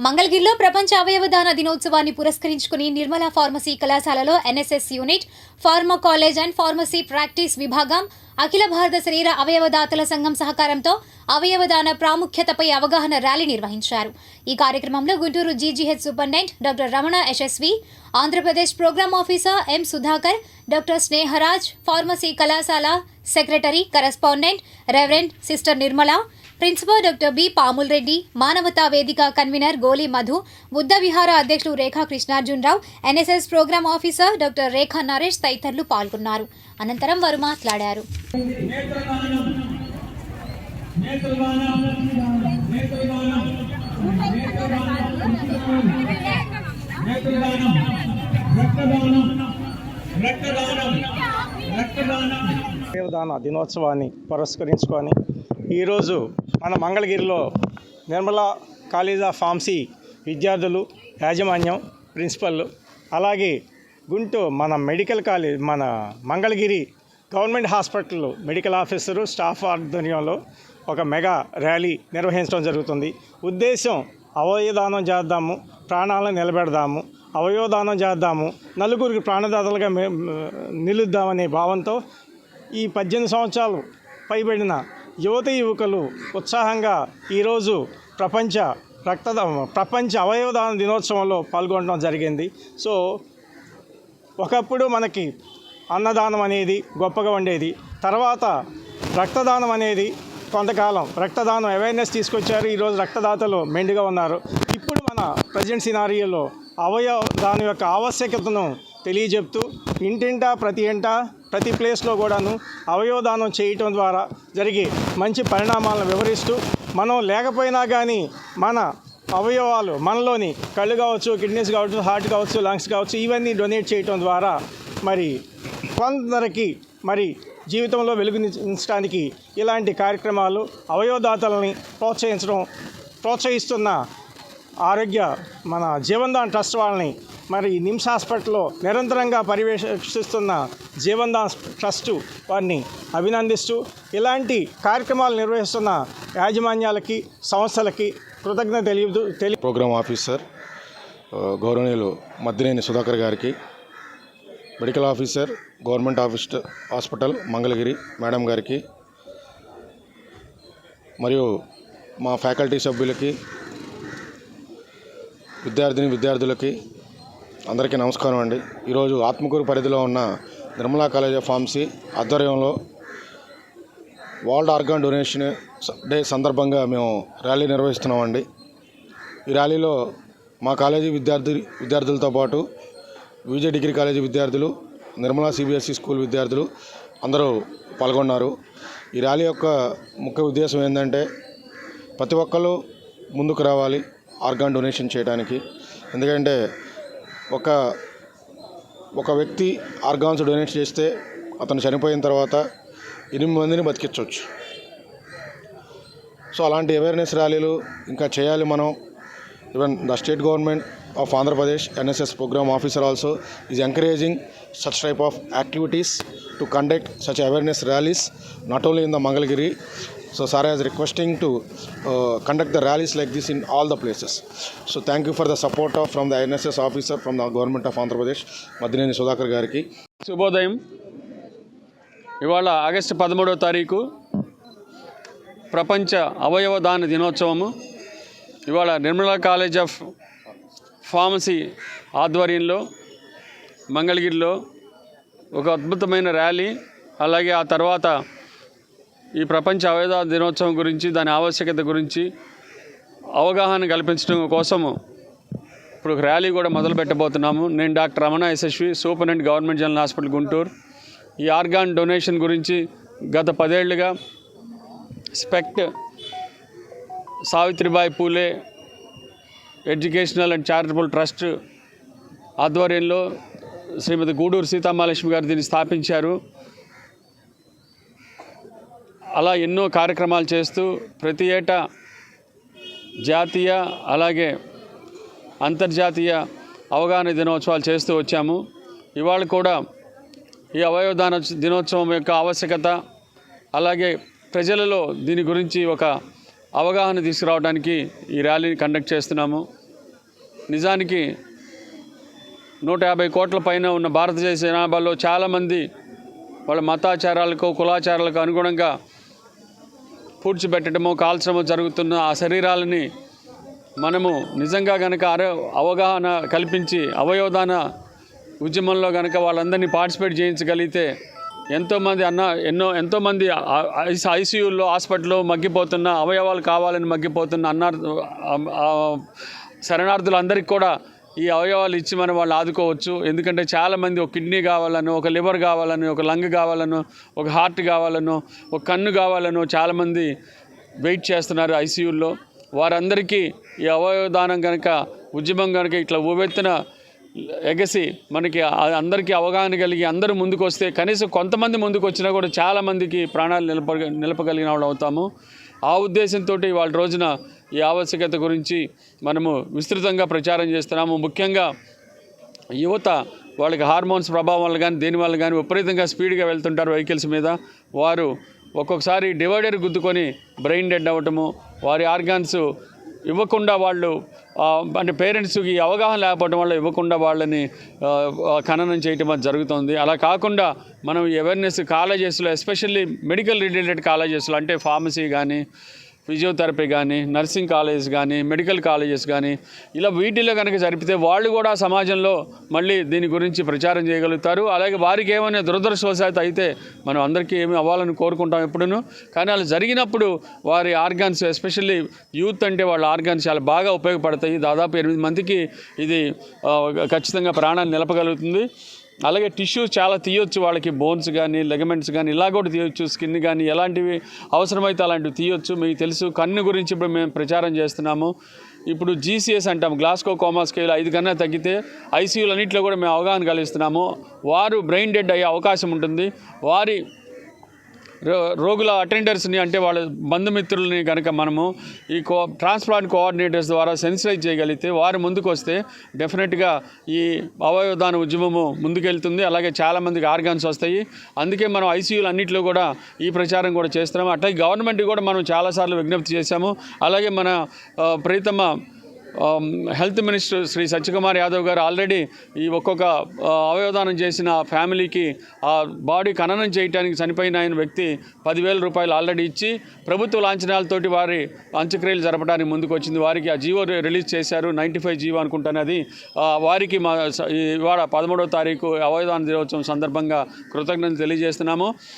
మంగళగిరిలో ప్రపంచ అవయవదాన దినోత్సవాన్ని పురస్కరించుకుని నిర్మలా ఫార్మసీ కళాశాలలో NSS unit pharma college and pharmacy practice విభాగం అఖిల భారత శరీర అవయవదాతల సంఘం సహకారంతో అవయవదాన ప్రాముఖ్యతపై అవగాహన ర్యాలీ నిర్వహించారు. ఈ కార్యక్రమంలో Guntur GGH superintendent doctor Ramana Yashasvi Andhra Pradesh programme officer M Sudhakar doctor Snehraj pharmacy కళాశాల secretary correspondent reverend sister Nirmala principal doctor B Pamul Reddy మానవతా వేదిక కన్వీనర్ గోలి మధు బుద్ధ విహార అధ్యక్షుడు Rekha Krishnarjunarao NSS programme officer doctor Rekha Naresh తదితరులు పాల్గొన్నారు. అనంతరం వారు మాట్లాడారు. నేత్రదానం దినోత్సవాన్ని పురస్కరించుకొని ఈరోజు మన మంగళగిరిలో నిర్మలా కాలేజ్ ఆఫ్ ఫార్మసీ విద్యార్థులు యాజమాన్యం ప్రిన్సిపల్ అలాగే గుంటూరు మన మెడికల్ కాలేజ్ మన Mangalagiri government hospital medical officer staff ఆధ్వర్యంలో ఒక మెగా ర్యాలీ నిర్వహించడం జరుగుతుంది. ఉద్దేశం అవయవదానం చేద్దాము ప్రాణాలను నిలబెడదాము అవయవదానం చేద్దాము నలుగురికి ప్రాణదాతలుగా నిలుద్దామనే భావంతో ఈ పద్దెనిమిది సంవత్సరాలు పైబడిన యువతి యువకులు ఉత్సాహంగా ఈరోజు ప్రపంచ రక్తదా ప్రపంచ అవయవదాన దినోత్సవంలో పాల్గొనడం జరిగింది. సో ఒకప్పుడు మనకి అన్నదానం అనేది గొప్పగా ఉండేది. తర్వాత రక్తదానం అనేది కొంతకాలం రక్తదానం అవేర్నెస్ తీసుకొచ్చారు. ఈరోజు రక్తదాతలు మెండుగా ఉన్నారు. ఇప్పుడు మన ప్రజెంట్ సినారియోలో అవయవ దాని యొక్క ఆవశ్యకతను తెలియజెప్తూ ఇంటింటా ప్రతి ఇంటా ప్రతి ప్లేస్లో కూడాను అవయవదానం చేయటం ద్వారా జరిగే మంచి పరిణామాలను వివరిస్తూ మనం లేకపోయినా కానీ మన అవయవాలు మనలోని కళ్ళు కావచ్చు కిడ్నీస్ కావచ్చు హార్ట్ కావచ్చు లంగ్స్ కావచ్చు ఇవన్నీ డొనేట్ చేయటం ద్వారా మరి కొందరికి మరి జీవితంలో వెలుగునించడానికి ఇలాంటి కార్యక్రమాలు అవయవదాతలని ప్రోత్సహించడం ప్రోత్సహిస్తున్న ఆరోగ్య మన జీవన్దాన్ ట్రస్ట్ వాళ్ళని మరి నిమ్స్ హాస్పిటల్లో నిరంతరంగా పర్యవేక్షిస్తున్న జీవన్దాన్ ట్రస్టు వారిని అభినందిస్తూ ఇలాంటి కార్యక్రమాలు నిర్వహిస్తున్న యాజమాన్యాలకి సంస్థలకి కృతజ్ఞత తెలియదు తెలియ ప్రోగ్రామ్ ఆఫీసర్ గౌరవనీయులు మద్దినేని సుధాకర్ గారికి medical officer government office hospital Mangalagiri madam గారికి మరియు మా ఫ్యాకల్టీ సభ్యులకి విద్యార్థిని విద్యార్థులకి అందరికీ నమస్కారం అండి. ఈరోజు ఆత్మకూరు పరిధిలో ఉన్న నిర్మలా కాలేజ్ ఆఫ్ ఫార్మసీ ఆధ్వర్యంలో వరల్డ్ ఆర్గాన్ డొనేషన్ డే సందర్భంగా మేము ర్యాలీ నిర్వహిస్తున్నామండి. ఈ ర్యాలీలో మా కాలేజీ విద్యార్థి విద్యార్థులతో పాటు విజయ్ డిగ్రీ కాలేజీ విద్యార్థులు నిర్మలా సిబిఎస్ఈ స్కూల్ విద్యార్థులు అందరూ పాల్గొన్నారు. ఈ ర్యాలీ యొక్క ముఖ్య ఉద్దేశం ఏంటంటే ప్రతి ఒక్కరు ముందుకు రావాలి ఆర్గాన్ డొనేషన్ చేయడానికి ఎందుకంటే ఒక ఒక వ్యక్తి ఆర్గాన్స్ డొనేట్ చేస్తే అతను చనిపోయిన తర్వాత ఎనిమిది మందిని బతికించవచ్చు. సో అలాంటి అవేర్నెస్ ర్యాలీలు ఇంకా చేయాలి మనం. Even the state government of Andhra Pradesh NSS programme officer also is encouraging such type of activities to conduct such awareness rallies not only in the Mangalagiri so sir as requesting to conduct the rallies like this in all the places so thank you for the support of from the NSS officer from the government of Andhra Pradesh Maddineni Sudhakar గారికి. శుభోదయం. ఇవాళ August పదమూడవ తారీఖు ప్రపంచ అవయవ దాన దినోత్సవము. ఇవాళ Nirmala college of pharmacy ఆధ్వర్యంలో మంగళగిరిలో ఒక అద్భుతమైన ర్యాలీ అలాగే ఆ తర్వాత ఈ ప్రపంచ అవయవ దినోత్సవం గురించి దాని ఆవశ్యకత గురించి అవగాహన కల్పించడం కోసము ఇప్పుడు ఒక ర్యాలీ కూడా మొదలు పెట్టబోతున్నాము. నేను doctor Ramana Yashasvi superintendent government general hospital Guntur. ఈ ఆర్గాన్ డొనేషన్ గురించి గత పదేళ్ళుగా SPECT Savitribai Phule educational and charitable trust ఆధ్వర్యంలో శ్రీమతి గూడూరు సీతామహాలక్ష్మి గారు దీన్ని స్థాపించారు. అలా ఎన్నో కార్యక్రమాలు చేస్తూ ప్రతి ఏటా జాతీయ అలాగే అంతర్జాతీయ అవగాహన దినోత్సవాలు చేస్తూ వచ్చాము. ఇవాళ కూడా ఈ అవయవదాన దినోత్సవం యొక్క ఆవశ్యకత అలాగే ప్రజలలో దీని గురించి ఒక అవగాహన తీసుకురావడానికి ఈ ర్యాలీని కండక్ట్ చేస్తున్నాము. నిజానికి నూట యాభై కోట్ల పైన ఉన్న భారతదేశ జనాభాలో చాలామంది వాళ్ళ మతాచారాలకు కులాచారాలకు అనుగుణంగా పూడ్చిపెట్టడమో కాల్చడమో జరుగుతున్న ఆ శరీరాలని మనము నిజంగా గనక అవగాహన కల్పించి అవయోధాన ఉద్యమంలో గనక వాళ్ళందరినీ పార్టిసిపేట్ చేయించగలిగితే ఎంతోమంది అన్న ఎన్నో ఎంతోమంది ఐసీయూల్లో హాస్పిటల్లో మగ్గిపోతున్న అవయవాలు కావాలని మగ్గిపోతున్న అన్నారు శరణార్థులందరికీ కూడా ఈ అవయవాలు ఇచ్చి మనం వాళ్ళు ఆదుకోవచ్చు. ఎందుకంటే చాలామంది ఒక కిడ్నీ కావాలను ఒక లివర్ కావాలను ఒక లంగ్ కావాలను ఒక హార్ట్ కావాలను ఒక కన్ను కావాలను చాలామంది వెయిట్ చేస్తున్నారు ఐసీయూల్లో వారందరికీ ఈ అవయవదానం కనుక ఉద్యమం కనుక ఇట్లా ఉవ్వెత్తున ఎగసి మనకి అందరికీ అవగాహన కలిగి అందరూ ముందుకు వస్తే కనీసం కొంతమంది ముందుకు వచ్చినా కూడా చాలామందికి ప్రాణాలు నిలప నిలపగలిగిన వాళ్ళు అవుతాము. ఆ ఉద్దేశంతో వాళ్ళ రోజున ఈ ఆవశ్యకత గురించి మనము విస్తృతంగా ప్రచారం చేస్తున్నాము. ముఖ్యంగా యువత వాళ్ళకి హార్మోన్స్ ప్రభావం వల్ల కానీ దేని వల్ల కానీ విపరీతంగా స్పీడ్గా వెళ్తుంటారు వెహికల్స్ మీద. వారు ఒక్కొక్కసారి డివైడర్ గుద్దుకొని బ్రెయిన్ డెడ్ అవ్వటము వారి ఆర్గాన్స్ ఇవ్వకుండా వాళ్ళు అంటే పేరెంట్స్కి అవగాహన లేకపోవడం వల్ల ఇవ్వకుండా వాళ్ళని ఖననం చేయటం అది జరుగుతుంది. అలా కాకుండా మనం అవేర్నెస్ కాలేజెస్లో ఎస్పెషల్లీ మెడికల్ రిలేటెడ్ కాలేజెస్లో అంటే ఫార్మసీ కానీ ఫిజియోథెరపీ కానీ నర్సింగ్ కాలేజెస్ కానీ మెడికల్ కాలేజెస్ కానీ ఇలా వీటిలో కనుక జరిపితే వాళ్ళు కూడా సమాజంలో మళ్ళీ దీని గురించి ప్రచారం చేయగలుగుతారు. అలాగే వారికి ఏమైనా దురదృష్టవశాత్తు అయితే మనం అందరికీ ఏమి అవ్వాలని కోరుకుంటాం ఎప్పుడూ కానీ అలా జరిగినప్పుడు వారి ఆర్గాన్స్ ఎస్పెషల్లీ యూత్ అంటే వాళ్ళ ఆర్గాన్స్ చాలా బాగా ఉపయోగపడతాయి. దాదాపు ఎనిమిది మందికి ఇది ఖచ్చితంగా ప్రాణాన్ని నిలపగలుగుతుంది. అలాగే టిష్యూస్ చాలా తీయొచ్చు వాళ్ళకి బోన్స్ కానీ లెగమెంట్స్ కానీ ఇలా కూడా తీయొచ్చు స్కిన్ కానీ ఎలాంటివి అవసరమైతే అలాంటివి తీయొచ్చు. మీకు తెలుసు కన్ను గురించి ఇప్పుడు మేము ప్రచారం చేస్తున్నాము. ఇప్పుడు జీసీఎస్ అంటాం గ్లాస్కో కోమా స్కేల్ ఐదు కన్నా తగ్గితే ఐసీయూలు అన్నింటిలో కూడా మేము అవగాహన కలిగిస్తున్నాము. వారు బ్రెయిన్ డెడ్ అయ్యే అవకాశం ఉంటుంది. వారి రోగుల అటెండర్స్ని అంటే వాళ్ళ బంధుమిత్రుల్ని కనుక మనము ఈ కో ట్రాన్స్ప్లాంట్ కోఆర్డినేటర్స్ ద్వారా సెన్సిటైజ్ చేయగలిగితే వారు ముందుకు వస్తే డెఫినెట్గా ఈ అవయవదాన ఉద్యమము ముందుకెళ్తుంది. అలాగే చాలామందికి ఆర్గాన్స్ వస్తాయి. అందుకే మనం ఐసీయూలు అన్నింటిలో కూడా ఈ ప్రచారం కూడా చేస్తున్నాము. అట్లాగే గవర్నమెంట్ కూడా మనం చాలాసార్లు విజ్ఞప్తి చేశాము. అలాగే మన ఆ, ప్రీతమ హెల్త్ మినిస్టర్ శ్రీ సత్యకుమార్ యాదవ్ గారు ఆల్రెడీ ఈ ఒక్కొక్క uh, అవయవదానం చేసిన ఫ్యామిలీకి ఆ బాడీ ఖననం చేయడానికి చనిపోయిన ఆయన వ్యక్తి పదివేల రూపాయలు ఆల్రెడీ ఇచ్చి ప్రభుత్వ లాంఛనాలతోటి వారి అంత్యక్రియలు జరపడానికి ముందుకు వచ్చింది వారికి ఆ జీవో రిలీజ్ చేశారు. నైంటీ ఫైవ్ జీవో అనుకుంటాను అది. వారికి మా ఇవాళ పదమూడవ తారీఖు అవయవదాన దినోత్సవం సందర్భంగా కృతజ్ఞతలు తెలియజేస్తున్నాము.